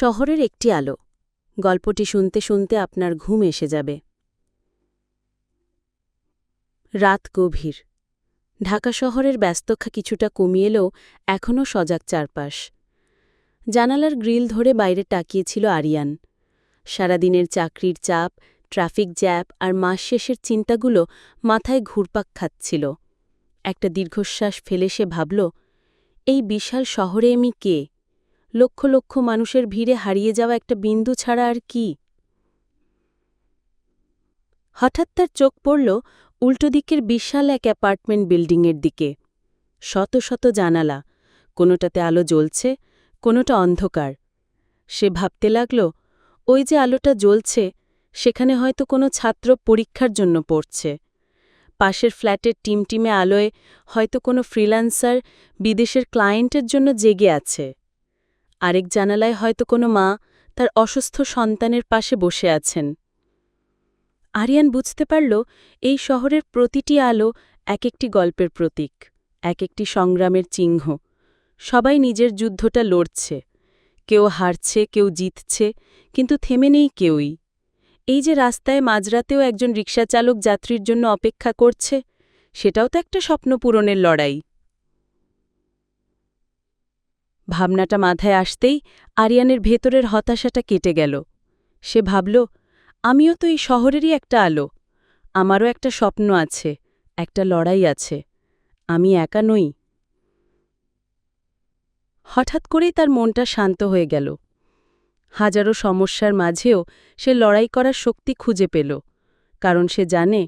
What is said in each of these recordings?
শহরের একটি আলো। গল্পটি শুনতে শুনতে আপনার ঘুম এসে যাবে। রাত গভীর। ঢাকা শহরের ব্যস্ততা কিছুটা কমিয়ে এলেও এখনও সজাগ চারপাশ। জানালার গ্রিল ধরে বাইরে তাকিয়েছিল আরিয়ান। সারাদিনের চাকরির চাপ, ট্রাফিক জ্যাপ আর মাস শেষের চিন্তাগুলো মাথায় ঘুরপাক খাচ্ছিল। একটা দীর্ঘশ্বাস ফেলে সে ভাবল, এই বিশাল শহরে আমি কে? লক্ষ লক্ষ মানুষের ভিড়ে হারিয়ে যাওয়া একটা বিন্দু ছাড়া আর কি। হঠাৎ তার চোখ পড়ল উল্টো দিকের বিশাল এক অ্যাপার্টমেন্ট বিল্ডিংয়ের দিকে। শত শত জানালা, কোনোটাতে আলো জ্বলছে, কোনোটা অন্ধকার। সে ভাবতে লাগল, ওই যে আলোটা জ্বলছে, সেখানে হয়তো কোনো ছাত্র পরীক্ষার জন্য পড়ছে। পাশের ফ্ল্যাটের টিমটিমে আলোয় হয়তো কোনো ফ্রিল্যান্সার বিদেশের ক্লায়েন্টের জন্য জেগে আছে। আরেক জানালায় হয়তো কোনো মা তার অসুস্থ সন্তানের পাশে বসে আছেন। আরিয়ান বুঝতে পারল, এই শহরের প্রতিটি আলো এক একটি গল্পের প্রতীক, এক একটি সংগ্রামের চিহ্ন। সবাই নিজের যুদ্ধটা লড়ছে। কেউ হারছে, কেউ জিতছে, কিন্তু থেমে নেই কেউই। এই যে রাস্তায় মাঝরাতেও একজন রিকশাচালক যাত্রীর জন্য অপেক্ষা করছে, সেটাও তো একটা স্বপ্ন পূরণের লড়াই। ভাবনাটা মাথায় আসতেই আরিয়ানের ভেতরের হতাশাটা কেটে গেল। সে ভাবল, আমিও তো এই শহরেরই একটা আলো। আমারও একটা স্বপ্ন আছে, একটা লড়াই আছে। আমি একা নই। হঠাৎ করেই তার মনটা শান্ত হয়ে গেল। হাজারো সমস্যার মাঝেও সে লড়াই করার শক্তি খুঁজে পেল, কারণ সে জানে,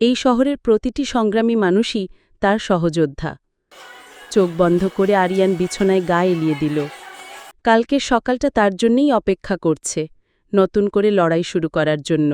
এই শহরের প্রতিটি সংগ্রামী মানুষই তার সহযোদ্ধা। চোখ বন্ধ করে আরিয়ান বিছনায় গা এলিয়ে দিল। কালকে সকালটা তার জন্যই অপেক্ষা করছে, নতুন করে লড়াই শুরু করার জন্য।